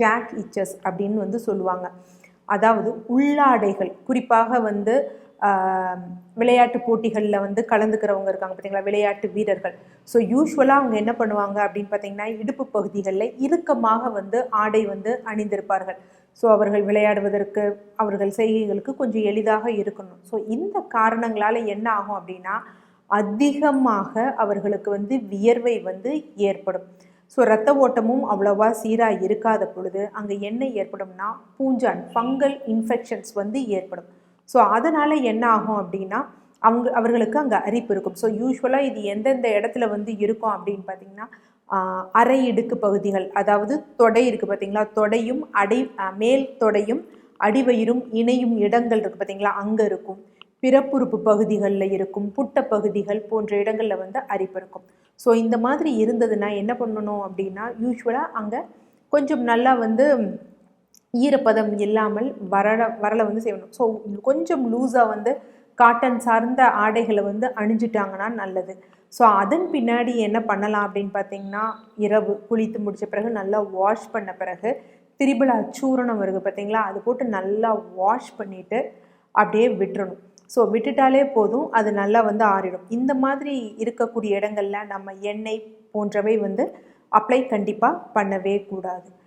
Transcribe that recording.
Jack இச்சஸ் அப்படின்னு வந்து சொல்லுவாங்க. அதாவது உள்ளாடைகள் குறிப்பாக வந்து விளையாட்டு போட்டிகளில் வந்து கலந்துக்கிறவங்க இருக்காங்க பார்த்தீங்களா விளையாட்டு வீரர்கள். ஸோ யூஸ்வலாக அவங்க என்ன பண்ணுவாங்க அப்படின்னு பார்த்தீங்கன்னா இடுப்பு பகுதிகளில் இறுக்கமாக வந்து ஆடை வந்து அணிந்திருப்பார்கள். ஸோ அவர்கள் விளையாடுவதற்கு அவர்கள் செய்கைகளுக்கு கொஞ்சம் எளிதாக இருக்கணும். ஸோ இந்த காரணங்களால் என்ன ஆகும் அப்படின்னா அதிகமாக அவர்களுக்கு வந்து வியர்வை வந்து ஏற்படும். ஸோ ரத்த ஓட்டமும் அவ்வளோவா சீராக இருக்காத பொழுது அங்கே என்ன ஏற்படும்னா பூஞ்சான் ஃபங்கல் இன்ஃபெக்ஷன்ஸ் வந்து ஏற்படும். ஸோ அதனால் என்ன ஆகும் அப்படின்னா அவங்க அவர்களுக்கு அங்கே அரிப்பு இருக்கும். ஸோ யூஸ்வலாக இது எந்தெந்த இடத்துல வந்து இருக்கும் அப்படின்னு பார்த்தீங்கன்னா அரை இடுக்கு பகுதிகள் அதாவது தொடை இருக்குது பார்த்தீங்களா? தொடையும் அடை மேல் தொடையும் அடிவயிறும் இணையும் இடங்கள் இருக்குது பார்த்தீங்களா? அங்கே இருக்கும். பிறப்புறுப்பு பகுதிகளில் இருக்கும் புட்ட பகுதிகள் போன்ற இடங்களில் வந்து அரிப்பு இருக்கும். ஸோ இந்த மாதிரி இருந்ததுன்னா என்ன பண்ணணும் அப்படின்னா யூஸ்வலாக அங்கே கொஞ்சம் நல்லா வந்து ஈரப்பதம் இல்லாமல் வரல வரலை வந்து செய்யணும். ஸோ கொஞ்சம் லூஸாக வந்து காட்டன் சார்ந்த ஆடைகளை வந்து அணிஞ்சிட்டாங்கன்னா நல்லது. ஸோ அதன் பின்னாடி என்ன பண்ணலாம் அப்படின்னு பார்த்தீங்கன்னா இரவு குளித்து முடிச்ச பிறகு நல்லா வாஷ் பண்ண பிறகு திரிபலா சூரணம் வருது பார்த்தீங்களா? அது போட்டு நல்லா வாஷ் பண்ணிவிட்டு அப்படியே விட்டுறணும். ஸோ விட்டுட்டாலே போதும் அது நல்லா வந்து ஆறிடும். இந்த மாதிரி இருக்கக்கூடிய இடங்கள்ல நம்ம எண்ணெய் போன்றவை வந்து அப்ளை கண்டிப்பாக பண்ணவே கூடாது.